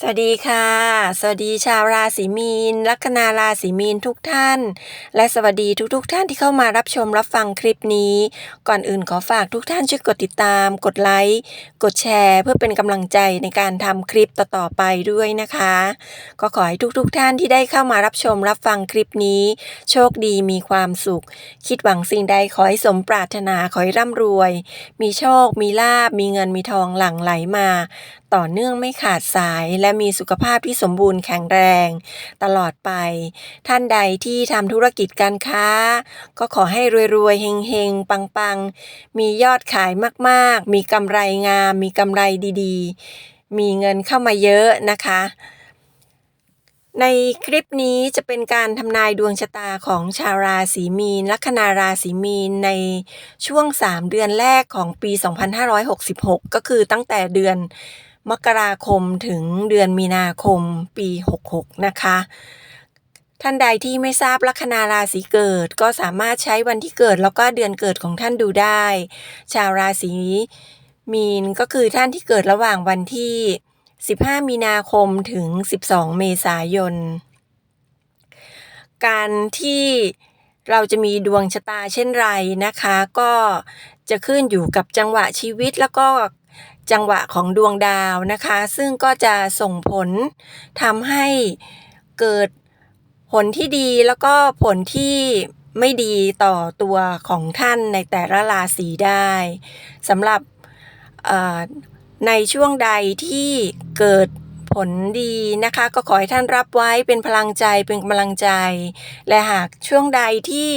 สวัสดีค่ะ สวัสดีชาวราศีมีน ลัคนาราศีมีนทุกท่าน และสวัสดีทุกๆทท่านที่เข้ามารับชมรับฟังคลิปนี้ ก่อนอื่นขอฝากทุกท่านช่วยกดติดตาม กดไลค์ กดแชร์ เพื่อเป็นกำลังใจในการทำคลิปต่อๆไปด้วยนะคะ ก็ขอให้ทุกๆทท่านที่ได้เข้ามารับชมรับฟังคลิปนี้ โชคดีมีความสุข คิดหวังสิ่งใดขอให้สมปรารถนาขอให้ร่ำรวย มีโชค มีลาบมีเงินมีทองหลั่งไหลมาต่อเนื่องไม่ขาดสายและมีสุขภาพที่สมบูรณ์แข็งแรง ตลอดไป ท่านใดที่ทำธุรกิจการค้า ก็ขอให้รวยๆเฮงๆ ปังๆ มียอดขายมากๆ มีกำไรงาม มีกำไรดีๆ มีเงินเข้ามาเยอะนะคะในคลิปนี้จะเป็นการทำนายดวงชะตาของชาวราศีมีน ลัคนาราศีมีนในช่วง 3 เดือนแรกของปี 2566 ก็คือตั้งแต่เดือน มกราคมถึงเดือนมีนาคมปี 66 นะคะ ท่านใดที่ไม่ทราบลัคนาราศีเกิดก็สามารถใช้วันที่เกิดแล้วก็เดือนเกิดของท่านดูได้ ชาวราศีมีนก็คือท่านที่เกิดระหว่างวันที่ 15 มีนาคมถึง 12 เมษายน การที่เราจะมีดวงชะตาเช่นไรนะคะ ก็จะขึ้นอยู่กับจังหวะชีวิตแล้วก็ จังหวะของดวงดาวนะคะ ซึ่งก็จะส่งผลทำให้เกิดผลที่ดีแล้วก็ผลที่ไม่ดีต่อตัวของท่านในแต่ละราศีได้สำหรับในช่วงใดที่เกิดผลดีนะคะ ก็ขอให้ท่านรับไว้เป็นพลังใจเป็นกำลังใจ และหากช่วงใดที่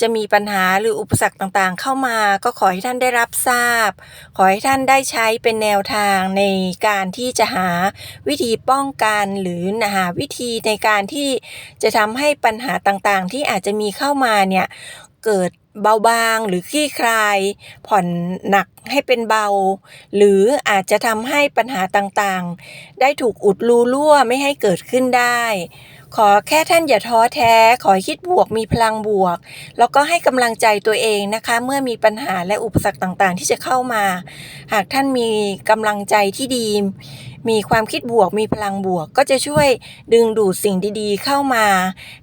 จะมีปัญหาหรืออุปสรรคต่างๆ เข้ามาก็ขอให้ท่านได้รับทราบ ขอให้ท่านได้ใช้เป็นแนวทางในการที่จะหาวิธีป้องกันหรือหาวิธีในการที่จะทำให้ปัญหาต่างๆ ที่อาจจะมีเข้ามาเนี่ยเกิดเบาบางหรือคลี่คลาย ผ่อนหนักให้เป็นเบา หรืออาจจะทำให้ปัญหาต่างๆ ได้ถูกอุดรูรั่วไม่ให้เกิดขึ้นได้ ขอแค่ท่านอย่าท้อแท้ ขอคิดบวกมีพลังบวก แล้วก็ให้กำลังใจตัวเองนะคะ เมื่อมีปัญหาและอุปสรรคต่างๆ ที่จะเข้ามา หากท่านมีกำลังใจที่ดี มีความคิดบวกมีพลังบวก ก็จะช่วยดึงดูดสิ่งดีๆ เข้ามา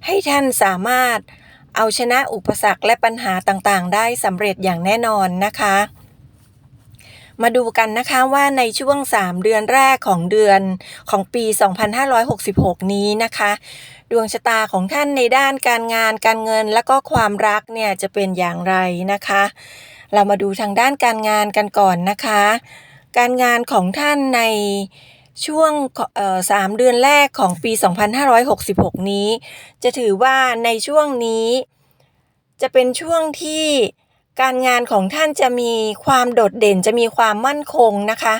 ให้ท่านสามารถเอาชนะอุปสรรคและปัญหาต่างๆ ได้สำเร็จอย่างแน่นอนนะคะ มาดูกันนะคะว่าในช่วง 3 เดือนแรกของเดือนของปี 2566 นี้นะคะ ดวงชะตาของท่านในด้านการงานการเงินและก็ความรักเนี่ยจะเป็นอย่างไรนะคะ เรามาดูทางด้านการงานกันก่อนนะคะ การงานของท่านในช่วงสามเดือนแรกของปี 2566 นี้ จะถือว่าในช่วงนี้จะเป็นช่วงที่ การงานของท่านจะมีความโดดเด่นจะมีความมั่นคงนะคะ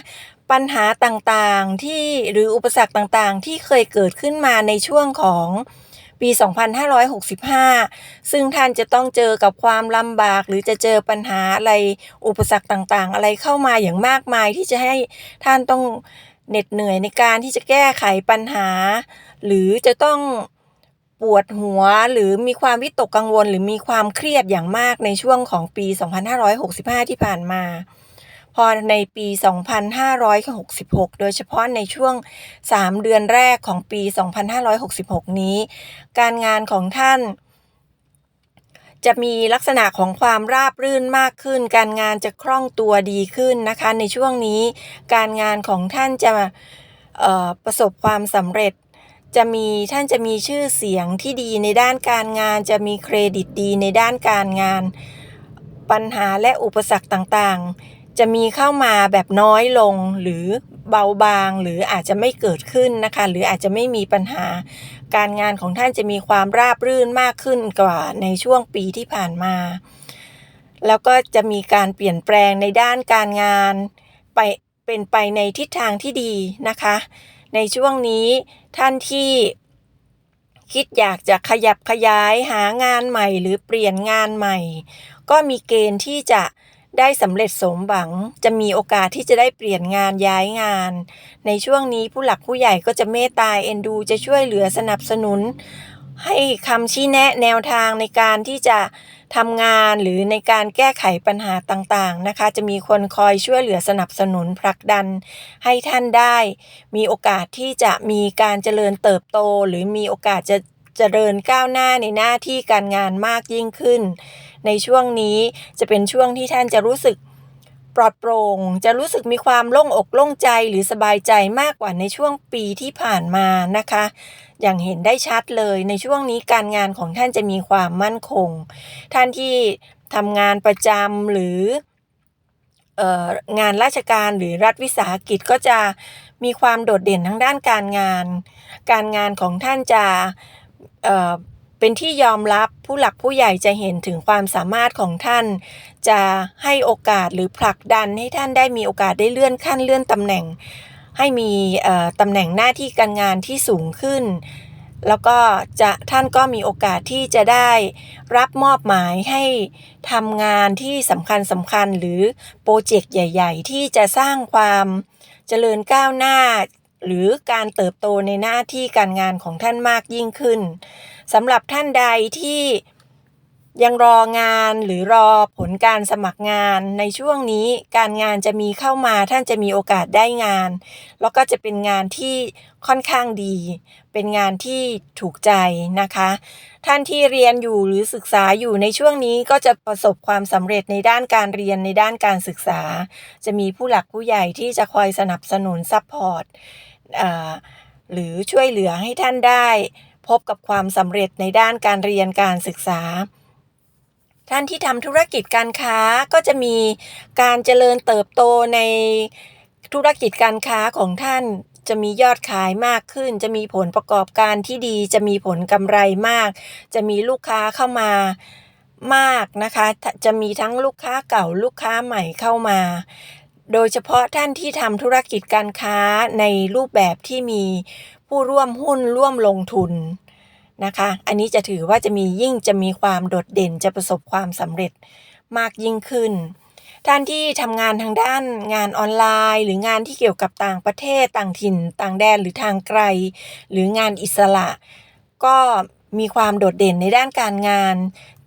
ปัญหาต่างๆที่หรืออุปสรรคต่างๆ ที่เคยเกิดขึ้นมาในช่วงของปี 2565 ซึ่งท่านจะต้องเจอกับความลำบาก หรือจะเจอปัญหาอะไรอุปสรรคต่างๆ อะไรเข้ามาอย่างมากมายที่จะให้ท่านต้องเหน็ดเหนื่อยในการที่จะแก้ไขปัญหา หรือจะต้อง ปวดหัวหรือมีความวิตกกังวล หรือมีความเครียดอย่างมากในช่วงของปี 2565 ที่ผ่านมา พอในปี 2566 โดยเฉพาะในช่วง 3 เดือนแรกของปี 2566 นี้ การงานของท่านจะมีลักษณะของความราบรื่นมากขึ้น การงานจะคล่องตัวดีขึ้นนะคะ ในช่วงนี้ การงานของท่านจะประสบความสำเร็จ จะมีท่านจะมีชื่อเสียงที่ดีในด้านการงาน จะมีเครดิตดีในด้านการงาน ปัญหาและอุปสรรคต่างๆ จะมีเข้ามาแบบน้อยลงหรือเบาบางหรืออาจจะไม่เกิดขึ้นนะคะ หรืออาจจะไม่มีปัญหา การงานของท่านจะมีความราบรื่นมากขึ้นกว่าในช่วงปีที่ผ่านมา แล้วก็จะมีการเปลี่ยนแปลงในด้านการงานไปเป็นไปในทิศทางที่ดีนะคะ ในช่วงนี้ท่านที่คิดอยากจะขยับขยายหางานใหม่หรือเปลี่ยนงานใหม่ ก็มีเกณฑ์ที่จะได้สำเร็จสมหวัง จะมีโอกาสที่จะได้เปลี่ยนงานย้ายงาน ในช่วงนี้ผู้หลักผู้ใหญ่ก็จะเมตตาเอ็นดูจะช่วยเหลือสนับสนุน ให้คำชี้แนะแนวทางในการที่จะทำงานหรือในการแก้ไขปัญหาต่างๆนะคะ จะมีคนคอยช่วยเหลือสนับสนุนผลักดัน ให้ท่านได้ มีโอกาสที่จะมีการเจริญเติบโต หรือมีโอกาสจะเจริญก้าวหน้าในหน้าที่การงานมากยิ่งขึ้น ในช่วงนี้จะเป็นช่วงที่ท่านจะรู้สึก ปลอดโปร่ง จะรู้สึกมีความโล่งอกโล่งใจหรือสบายใจมากกว่าในช่วงปีที่ผ่านมานะคะ อย่างเห็นได้ชัดเลยในช่วงนี้การงานของท่านจะมีความมั่นคง ท่านที่ทำงานประจำหรืองานราชการหรือรัฐวิสาหกิจก็จะมีความโดดเด่นทั้งด้านการงาน การงานของท่านจะ เป็นที่ยอมรับผู้หลักผู้ใหญ่จะเห็นถึงความสามารถของท่าน จะให้โอกาสหรือผลักดันให้ท่านได้มีโอกาสได้เลื่อนขั้นเลื่อนตำแหน่ง ให้มีตำแหน่งหน้าที่การงานที่สูงขึ้น แล้วก็จะท่านก็มีโอกาสที่จะได้รับมอบหมายให้ทำงานที่สำคัญสำคัญหรือโปรเจกต์ใหญ่ ๆ ที่จะสร้างความเจริญก้าวหน้า หรือการเติบโตในหน้าที่การงานของท่านมากยิ่งขึ้นสำหรับท่านใดที่ ยังรองานหรือรอผลการสมัครงานในช่วงนี้การงานจะมีเข้ามาท่านจะมีโอกาสได้งาน แล้วก็จะเป็นงานที่ค่อนข้างดี เป็นงานที่ถูกใจนะคะ ท่านที่เรียนอยู่หรือศึกษาอยู่ในช่วงนี้ก็จะประสบความสำเร็จในด้านการเรียนในด้านการศึกษา จะมีผู้หลักผู้ใหญ่ที่จะคอยสนับสนุนซัพพอร์ตหรือช่วยเหลือให้ท่านได้ พบกับความสำเร็จในด้านการเรียนการศึกษา ท่านที่ทำธุรกิจการค้าก็จะมีการเจริญเติบโตในธุรกิจการค้าของท่านจะมียอดขายมากขึ้น จะมีผลประกอบการที่ดี จะมีผลกำไรมาก จะมีลูกค้าเข้ามามากนะคะ จะมีทั้งลูกค้าเก่าลูกค้าใหม่เข้ามา โดยเฉพาะท่านที่ทำธุรกิจการค้าในรูปแบบที่มีผู้ร่วมหุ้นร่วมลงทุน นะคะ อันนี้จะถือว่าจะมียิ่งจะมีความโดดเด่นจะประสบความสำเร็จมากยิ่งขึ้น ท่านที่ทำงานทางด้านงานออนไลน์ หรืองานที่เกี่ยวกับต่างประเทศต่างถิ่น ต่างแดนหรือทางไกล หรืองานอิสระ ก็มีความโดดเด่นในด้านการงาน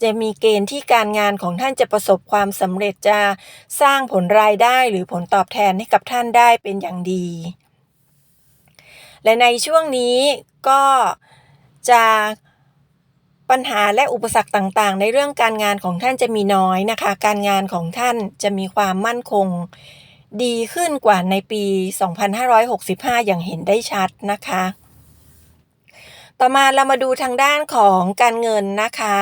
จะมีเกณฑ์ที่การงานของท่านจะประสบความสำเร็จจะสร้างผลรายได้หรือผลตอบแทนให้กับท่านได้เป็นอย่างดี และในช่วงนี้ก็ จะปัญหาและอุปสรรคต่างๆ ในเรื่องการงานของท่านจะมีน้อยนะคะ การงานของท่านจะมีความมั่นคง ดีขึ้นกว่าในปี 2565 อย่างเห็นได้ชัดนะคะ ต่อมาเรามาดูทางด้านของการเงินนะคะ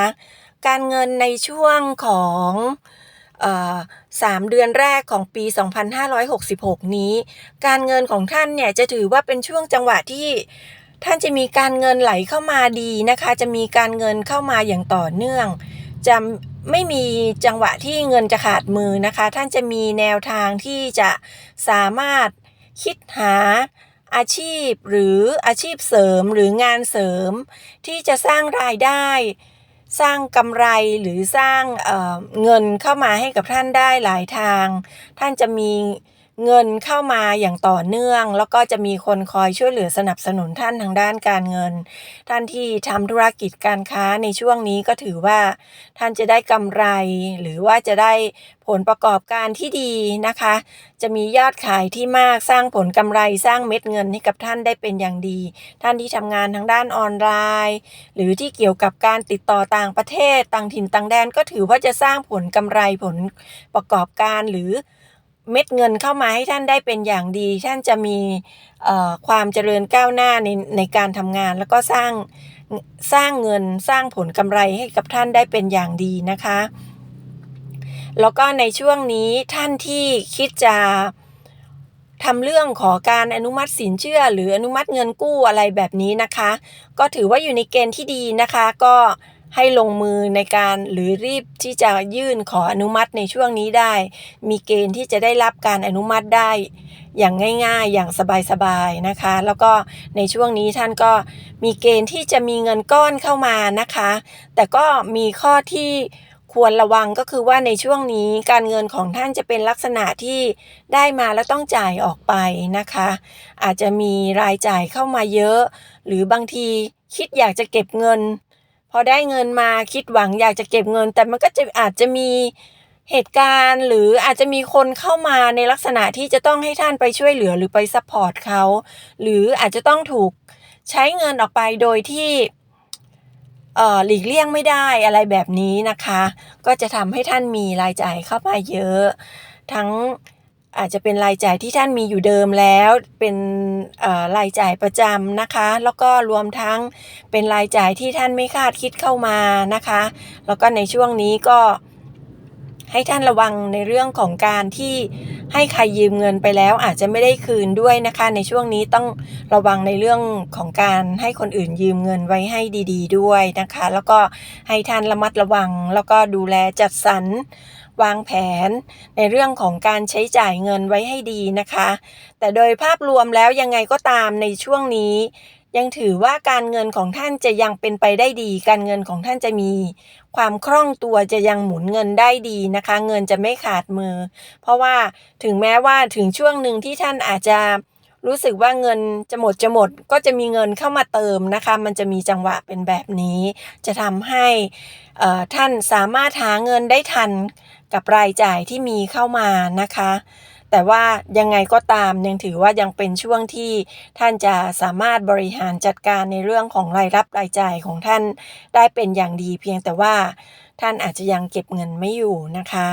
การเงินในช่วงของสามเดือนแรกของปี 2566 นี้ การเงินของท่านเนี่ยจะถือว่าเป็นช่วงจังหวะที่ ท่านจะมีการเงินไหลเข้ามาดีนะคะ จะมีการเงินเข้ามาอย่างต่อเนื่อง จะไม่มีจังหวะที่เงินจะขาดมือนะคะ ท่านจะมีแนวทางที่จะสามารถคิดหาอาชีพหรืออาชีพเสริมหรืองานเสริม ที่จะสร้างรายได้ สร้างกำไรหรือสร้างเเงินเข้ามาให้กับท่านได้หลายทาง ท่านจะมี เงินเข้ามาอย่างต่อเนื่อง แล้วก็จะมีคนคอยช่วยเหลือสนับสนุนท่านทางด้านการเงิน ท่านที่ทำธุรกิจการค้าในช่วงนี้ก็ถือว่า ท่านจะได้กำไร หรือว่าจะได้ผลประกอบการที่ดีนะคะ จะมียอดขายที่มากสร้างผลกำไรสร้างเม็ดเงินให้กับท่านได้เป็นอย่างดี ท่านที่ทำงานทางด้านออนไลน์ หรือที่เกี่ยวกับการติดต่อต่างประเทศต่างถิ่นต่างแดนก็ถือว่าจะสร้างผลกำไรผลประกอบการหรือ เม็ดเงินเข้ามาให้ท่านได้เป็นอย่างดี ท่านจะมีความเจริญก้าวหน้าในในการทำงาน แล้วก็สร้างสร้างเงินสร้างผลกำไรให้กับท่านได้เป็นอย่างดีนะคะ แล้วก็ในช่วงนี้ท่านที่คิดจะทำเรื่องขอการอนุมัติสินเชื่อ หรืออนุมัติเงินกู้อะไรแบบนี้นะคะ ก็ถือว่าอยู่ในเกณฑ์ที่ดีนะคะ ก็ ให้ลงมือในการหรือรีบที่จะยื่นขออนุมัติในช่วงนี้ได้ มีเกณฑ์ที่จะได้รับการอนุมัติได้ อย่างง่าย ๆ อย่างสบายๆนะคะ แล้วก็ในช่วงนี้ท่านก็มีเกณฑ์ที่จะมีเงินก้อนเข้ามานะคะ แต่ก็มีข้อที่ควรระวังก็คือว่าในช่วงนี้การเงินของท่านจะเป็นลักษณะที่ได้มาแล้วต้องจ่ายออกไปนะคะ อาจจะมีรายจ่ายเข้ามาเยอะ หรือบางทีคิดอยากจะเก็บเงิน พอได้เงินมาคิดหวังอยากจะเก็บเงิน แต่มันก็จะอาจจะมีเหตุการณ์หรืออาจจะมีคนเข้ามาในลักษณะที่จะต้องให้ท่านไปช่วยเหลือหรือไปซัพพอร์ตเขา หรืออาจจะต้องถูกใช้เงินออกไปโดยที่เออหลีกเลี่ยงไม่ได้อะไรแบบนี้นะคะ ก็จะทำให้ท่านมีรายจ่ายเข้ามาเยอะ ทั้ง อาจจะเป็นรายจ่ายที่ท่านมีอยู่เดิมแล้ว เป็นรายจ่ายประจำนะคะ แล้วก็รวมทั้งเป็นรายจ่ายที่ท่านไม่คาดคิดเข้ามานะคะ แล้วก็ในช่วงนี้ก็ให้ท่านระวังในเรื่องของการที่ให้ใครยืมเงินไปแล้วอาจจะไม่ได้คืนด้วยนะคะ ในช่วงนี้ต้องระวังในเรื่องของการให้คนอื่นยืมเงินไว้ให้ดี ๆ ด้วยนะคะ แล้วก็ให้ท่านระมัดระวัง แล้วก็ดูแลจัดสรร วางแผนในเรื่องของการใช้จ่ายเงินไว้ให้ดีนะคะ แต่โดยภาพรวมแล้วยังไงก็ตามในช่วงนี้ ยังถือว่าการเงินของท่านจะยังเป็นไปได้ดี การเงินของท่านจะมี ความคล่องตัวจะยังหมุนเงินได้ดีนะคะ เงินจะไม่ขาดมือ เพราะว่าถึงแม้ว่าถึงช่วงหนึ่งที่ท่านอาจจะ รู้สึกว่าเงินจะหมดจะหมดก็จะมีเงินเข้ามาเติมนะคะ มันจะมีจังหวะเป็นแบบนี้ จะทำให้ท่านสามารถหาเงินได้ทันกับรายจ่ายที่มีเข้ามานะคะ แต่ว่ายังไงก็ตามยังถือว่ายังเป็นช่วงที่ท่านจะสามารถบริหารจัดการในเรื่องของรายรับรายจ่ายของท่านได้เป็นอย่างดี เพียงแต่ว่าท่านอาจจะยังเก็บเงินไม่อยู่นะคะ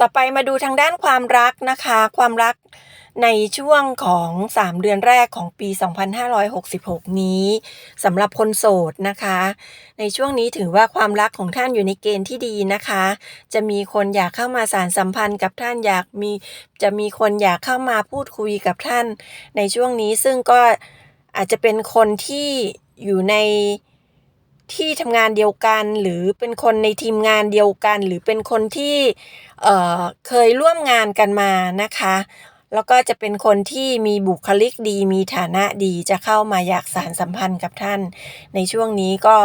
ต่อไปมาดูทางด้านความรักนะคะ ความรัก ในช่วงของ 3 เดือนแรกของปี 2566 นี้สำหรับคนโสดนะคะ ในช่วงนี้ถือว่าความรักของท่านอยู่ในเกณฑ์ที่ดีนะคะ จะมีคนอยากเข้ามาสารสัมพันธ์กับท่านอยากมีจะมีคนอยากเข้ามาพูดคุยกับท่าน ในช่วงนี้ซึ่งก็อาจจะเป็นคนที่อยู่ในที่ทำงานเดียวกันหรือเป็นคนในทีมงานเดียวกัน หรือเป็นคนที่เเคยร่วมงานกันมานะคะ แล้วก็จะเป็นคนที่มีบุคลิกดี มีฐานะดีจะเข้ามาอยากสารสัมพันธ์กับท่าน ในช่วงนี้ก็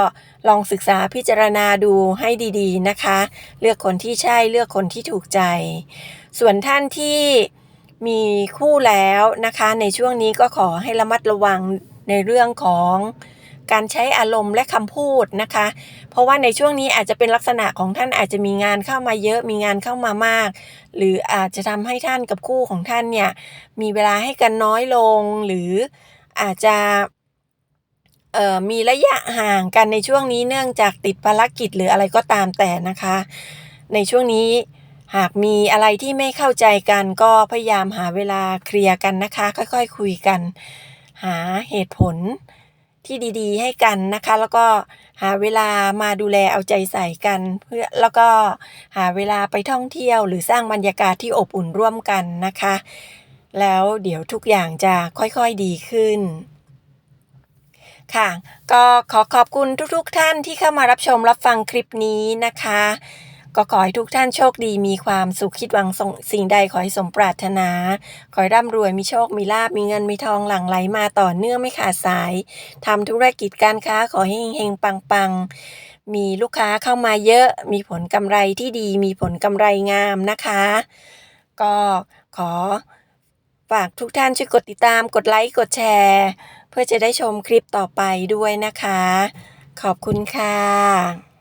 ลองศึกษาพิจารณาดูให้ดีๆนะคะ เลือกคนที่ใช่เลือกคนที่ถูกใจ ส่วนท่านที่มีคู่แล้วนะคะ ในช่วงนี้ก็ขอให้ระมัดระวังในเรื่องของ การใช้อารมณ์และคำพูดนะคะ เพราะว่าในช่วงนี้อาจจะเป็นลักษณะของท่านอาจจะมีงานเข้ามาเยอะมีงานเข้ามามาก หรืออาจจะทำให้ท่านกับคู่ของท่านเนี่ยมีเวลาให้กันน้อยลง หรืออาจจะมีระยะห่างกันในช่วงนี้เนื่องจากติดภารกิจหรืออะไรก็ตามแต่นะคะ ในช่วงนี้หากมีอะไรที่ไม่เข้าใจกันก็พยายามหาเวลาเคลียร์กันนะคะ ค่อยๆ คุยกัน หาเหตุผล ที่ดีๆ ให้กันนะคะ แล้วก็หาเวลามาดูแลเอาใจใส่กัน เพื่อแล้วก็หาเวลาไปท่องเที่ยว หรือสร้างบรรยากาศที่อบอุ่นร่วมกันนะคะ แล้วเดี๋ยวทุกอย่างจะค่อยๆดีขึ้นค่ะ ก็ขอขอบคุณทุกๆท่านที่เข้ามารับชมรับฟังคลิปนี้นะคะ ก็ขอให้ทุกท่านโชคดีมีความสุขคิดหวังสิ่งใดขอให้สมปรารถนา ขอให้ร่ำรวยมีโชคมีลาบมีเงินมีทองหลั่งไหลมาต่อเนื่องไม่ขาดสายทำธุรกิจการค้าขอให้เฮงๆปังมีลูกค้าเข้ามาเยอะ มีผลกำไรที่ดี มีผลกำไรงามนะคะ ก็ขอฝากทุกท่านช่วยกดติดตามกดไลค์กดแชร์ เพื่อจะได้ชมคลิปต่อไปด้วยนะคะ ขอบคุณค่ะ